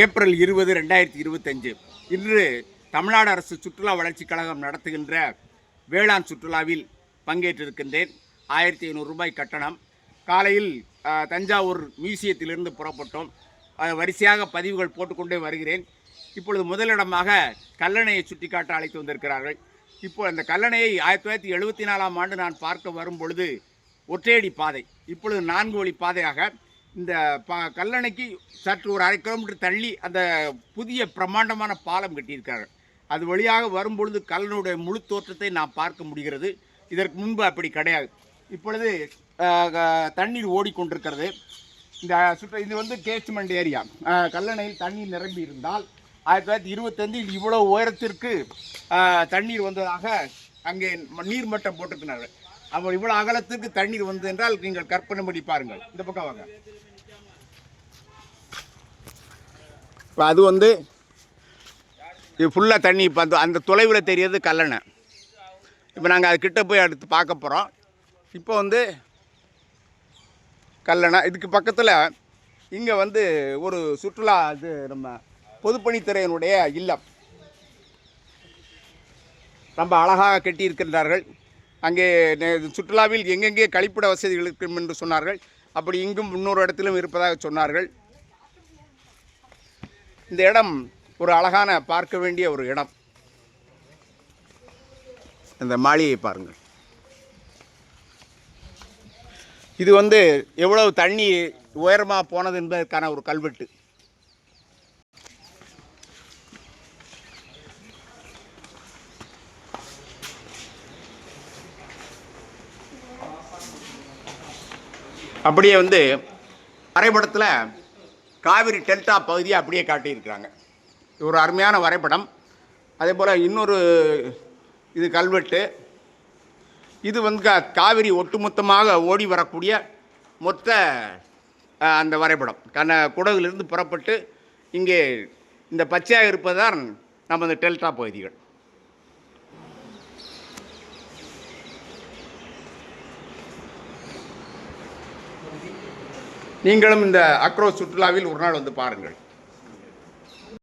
April இருபது ரெண்டாயிரத்தி இருபத்தஞ்சு. இன்று தமிழ்நாடு அரசு சுற்றுலா வளர்ச்சிக் கழகம் நடத்துகின்ற வேளாண் சுற்றுலாவில் பங்கேற்றிருக்கின்றேன். ஆயிரத்தி ஐநூறு ரூபாய் கட்டணம். காலையில் தஞ்சாவூர் மியூசியத்திலிருந்து புறப்பட்டோம். வரிசையாக பதிவுகள் போட்டுக்கொண்டே வருகிறேன். இப்பொழுது முதலிடமாக கல்லணையை சுட்டிக்காட்ட அழைத்து வந்திருக்கிறார்கள். இப்போ அந்த கல்லணையை ஆயிரத்தி தொள்ளாயிரத்தி எழுபத்தி நாலாம் ஆண்டு நான் பார்க்க வரும் பொழுது ஒற்றையடி பாதை இப்பொழுது நான்கு வழி பாதையாக இந்த பா கல்லணைக்கு சற்று ஒரு அரை கிலோமீட்டர் தள்ளி அந்த புதிய பிரம்மாண்டமான பாலம் கட்டியிருக்காங்க அது வழியாக வரும்பொழுது கல்லனுடைய முழு தோற்றத்தை நாம் பார்க்க முடிகிறது. இதற்கு முன்பு அப்படி கிடையாது. இப்பொழுது தண்ணீர் ஓடிக்கொண்டிருக்கிறது. இந்த சுற்ற இது வந்து கேச்மெண்ட் ஏரியா கல்லணையில் தண்ணீர் நிரம்பி இருந்தால் ஆயிரத்தி தொள்ளாயிரத்தி இருபத்தஞ்சில் இவ்வளோ உயரத்திற்கு தண்ணீர் வந்ததாக அங்கே ம- நீர்மட்டம் போட்டிருக்கிறார்கள். அப்போ இவ்வளவு அகலத்துக்கு தண்ணீர் வந்து என்றால் நீங்கள் கற்பனை பண்ணி பாருங்கள். இந்த பக்கம் வாங்க. அது வந்து இது ஃபுல்லாக தண்ணி இப்போ அந்த அந்த தொலைவில் தெரியறது கல்லணை. இப்போ நாங்கள் அது கிட்ட போய் அடுத்து பார்க்க போகிறோம் இப்போ வந்து கல்லணை இதுக்கு பக்கத்தில் இங்கே வந்து ஒரு சுற்றுலா இது நம்ம பொதுப்பணித்துறையினுடைய இல்லம். ரொம்ப அழகாக கட்டியிருக்கின்றார்கள். அங்கே சுற்றுலாவில் எங்கெங்கே கழிப்பிட வசதிகள் இருக்கும் என்று சொன்னார்கள். அப்படி இங்கும் இன்னொரு இடத்திலும் இருப்பதாக சொன்னார்கள். இந்த இடம் ஒரு அழகான பார்க்க வேண்டிய ஒரு இடம். இந்த மாளிகையை பாருங்கள். இது வந்து எவ்வளவு தண்ணி உயரமாக போனது என்பதற்கான ஒரு கல்வெட்டு. அப்படியே வந்து வரைபடத்தில் காவிரி டெல்டா பகுதியை அப்படியே காட்டியிருக்கிறாங்க. ஒரு அருமையான வரைபடம். அதே போல் இன்னொரு இது கல்வெட்டு. இது வந்து காவிரி ஒட்டுமொத்தமாக ஓடி வரக்கூடிய மொத்த அந்த வரைபடம். கண்ண குடகுலிருந்து புறப்பட்டு இங்கே இந்த பச்சையாக இருப்பதுதான் நம்ம டெல்டா பகுதிகள். நீங்களும் இந்த அக்ரோ சுற்றுலாவில் ஒரு நாள் வந்து பாருங்கள்.